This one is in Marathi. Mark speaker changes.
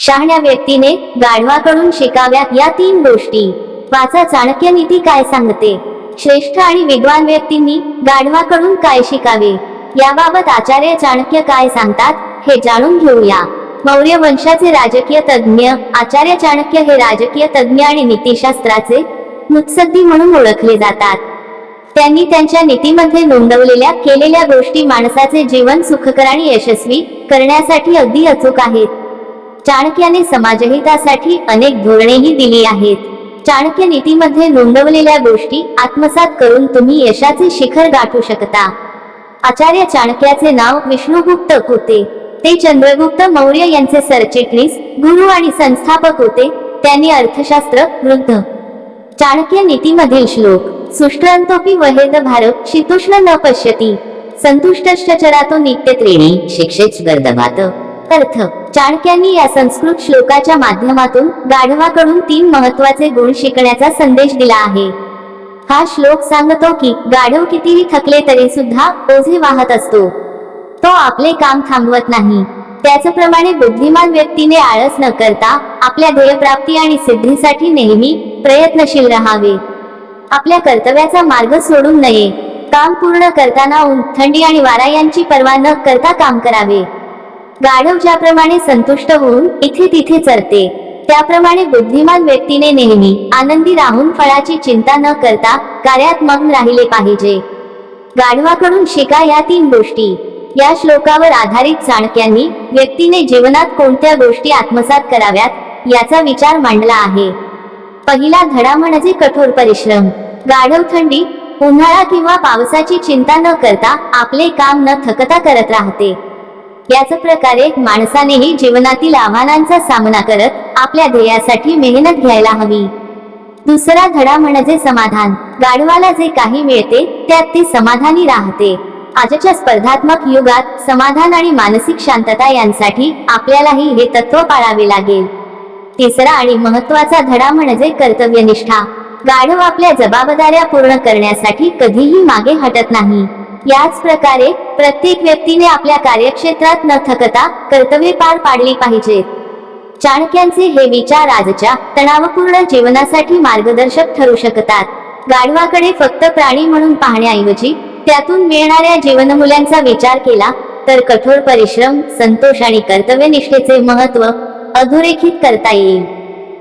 Speaker 1: शहाण्या व्यक्तीने गाढवाकडून शिकाव्यात या तीन गोष्टी. वाचा चाणक्य नीती काय सांगते? श्रेष्ठ आणि विद्वान व्यक्तींनी गाढवाकडून काय शिकावे? याबाबत आचार्य चाणक्य काय सांगतात हे जाणून घेऊया. मौर्य वंशाचे राजकीय तज्ज्ञ आचार्य चाणक्य हे राजकीय तज्ज्ञ आणि नीतिशास्त्राचे मुत्सद्दी म्हणून ओळखले जातात. त्यांनी त्यांच्या नीतीमध्ये नोंदवलेल्या केलेल्या गोष्टी माणसाचे जीवन सुखकर आणि यशस्वी करण्यासाठी अगदी अचूक आहेत. चाणक्याने समाजहितासाठी अनेक धोरणेही दिली आहेत. चाणक्य नीतीमध्ये नोंदवलेल्या गोष्टी आत्मसात करून तुम्ही यशाचे शिखर गाठू शकता. आचार्य चाणक्याचे नाव विष्णुगुप्त होते. ते चंद्रगुप्त मौर्य यांचे सरचिटणीस गुरु आणि संस्थापक होते. त्यांनी अर्थशास्त्र वृद्ध. चाणक्य नीतीमधील श्लोक सुष्ट्रांतोपी वहेद भारत शीतुष्ण न पश्यती. संतुष्टश्च चरातो नित्य त्रिणी शिक्षेच गर्दमात अर्थ चाणक्यांनी या संस्कृत श्लोकाच्या माध्यमातून गाढवाकडून तीन महत्त्वाचे गुण शिकण्याचा संदेश दिला आहे. हा श्लोक सांगतो की गाढव कितीही थकले तरी सुद्धा ओझे वाहत असतो. तो आपले काम थांबवत नाही. त्याचप्रमाणे बुद्धिमान व्यक्तीने आळस न करता आपल्या ध्येयप्राप्ती आणि सिद्धीसाठी नेहमी प्रयत्नशील राहावे. आपल्या कर्तव्याचा मार्ग सोडून नये. काम पूर्ण करताना ऊन थंडी आणि वारा यांची पर्वा न करता काम करावे. गाढव ज्याप्रमाणे संतुष्ट होऊन इथे तिथे चरते. त्याप्रमाणे बुद्धिमान व्यक्तीने नेहमी आनंदी राहून फळाची चिंता न करता कार्यात मग्न राहिले पाहिजे. गाढवाकडून शिका या तीन गोष्टी. या श्लोकावर आधारित चाणक्यांनी व्यक्तीने जीवनात कोणत्या गोष्टी आत्मसात कराव्यात याचा विचार मांडला आहे. पहिला धडा म्हणजे कठोर परिश्रम. गाढव थंडी उन्हाळा किंवा पावसाची चिंता न करता आपले काम न थकता करत राहते. याच प्रकारे माणसानेही जीवनातील आव्हानांचा सामना करत आपल्या ध्येयासाठी मेहनत घ्यायला हवी. दुसरा धडा म्हणजे समाधान. गाढवाला जे काही मिळते त्यात ती समाधानी राहते. आजच्या स्पर्धात्मक युगात समाधान आणि मानसिक शांतता यांसाठी आपल्यालाही हे तत्व पाळावे लागेल. तिसरा आणि महत्त्वाचा धडा म्हणजे कर्तव्यनिष्ठा. गाढव आपल्या जबाबदाऱ्या पूर्ण करण्यासाठी कधीही मागे हटत नाही. याच प्रकारे प्रत्येक व्यक्तीने आपल्या कार्यक्षेत्रात न थकता कर्तव्ये पार पाडली पाहिजेत चाणक्यांचे हे विचार आजच्या तणावपूर्ण जीवनासाठी मार्गदर्शक ठरू शकतात. गाढवाकडे फक्त प्राणी म्हणून पाहण्याऐवजी त्यातून मिळणाऱ्या जीवनमूल्यांचा विचार केला तर कठोर परिश्रम संतोष आणि कर्तव्यनिष्ठेचे महत्त्व अधोरेखित करता येईल.